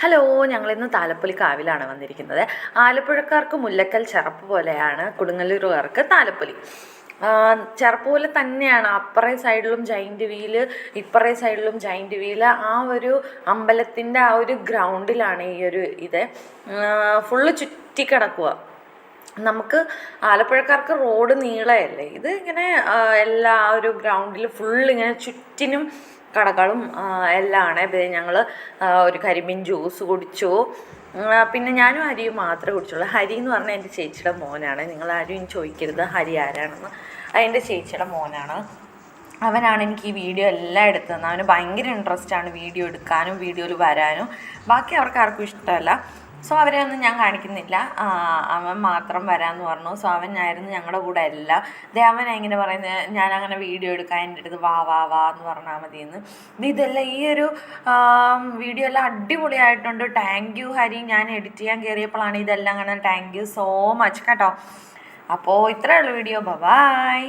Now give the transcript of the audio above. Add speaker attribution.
Speaker 1: Hello ഞങ്ങളിന്ന് താലപ്പൊലി കാവിലാണ് വന്നിരിക്കുന്നത്. ആലപ്പുഴക്കാർക്ക് മുല്ലക്കൽ ചെറപ്പ് പോലെയാണ് കൊടുങ്ങല്ലൂരുകാർക്ക് താലപ്പൊലി. ചെറുപ്പ് പോലെ തന്നെയാണ്. അപ്പറേ സൈഡിലും ജൈന്റ് വീൽ ഇപ്പറേ സൈഡിലും ജൈന്റ് വീൽ ആ ഒരു അമ്പലത്തിന്റെ ആ ഒരു ഗ്രൗണ്ടിലാണ് ഈ ഒരു ഇത്. ഫുള്ള് ചുറ്റിക്കിടക്കുക നമുക്ക് ആലപ്പുഴക്കാർക്ക് റോഡ് നീളയല്ലേ? ഇത് ഇങ്ങനെ എല്ലാ ഒരു ഗ്രൗണ്ടിൽ ഫുൾ ഇങ്ങനെ ചുറ്റിനും കടകളും എല്ലാം ആണ്. പിന്നെ ഞങ്ങൾ ഒരു കരിമീൻ ജ്യൂസ് കുടിച്ചു. പിന്നെ ഞാനും ഹരിയും മാത്രമേ കുടിച്ചുള്ളൂ. ഹരി എന്ന് പറഞ്ഞാൽ എന്റെ ചേച്ചിയുടെ മോനാണ്. നിങ്ങൾ ആരും ചോദിക്കരുത്. ഹരി ആരാണെന്ന്. അതെന്റെ ചേച്ചിയുടെ മോനാണ്. അവനാണ് എനിക്ക് ഈ വീഡിയോ എല്ലാം എടുത്തു തന്നത് അവന് ഭയങ്കര ആണ് വീഡിയോ എടുക്കാനും വീഡിയോയിൽ വരാനും. ബാക്കി അവർക്ക് ആർക്കും ഇഷ്ടമല്ല. സോ അവരെ ഒന്നും ഞാൻ കാണിക്കുന്നില്ല. അവൻ മാത്രം വരാമെന്ന് പറഞ്ഞു. സോ അവൻ ആയിരുന്നു ഞങ്ങളുടെ കൂടെ അല്ല. ദേ അവൻ ഇങ്ങനെ പറയുന്നത് ഞാൻ അങ്ങനെ വീഡിയോ എടുക്കാൻ എന്റെ അടുത്ത് വാ വാ വാ എന്ന് പറഞ്ഞാൽ മതിയെന്ന്. ഇത് ഇതെല്ലാം ഈ ഒരു വീഡിയോ എല്ലാം അടിപൊളിയായിട്ടുണ്ട്. Thank you Hari. ഞാൻ എഡിറ്റ് ചെയ്യാൻ കയറിയപ്പോഴാണ് ഇതെല്ലാം അങ്ങനെ താങ്ക് യു സോ മച്ച് കേട്ടോ. അപ്പോൾ ഇത്രയേ ഉള്ളൂ വീഡിയോ. ബൈ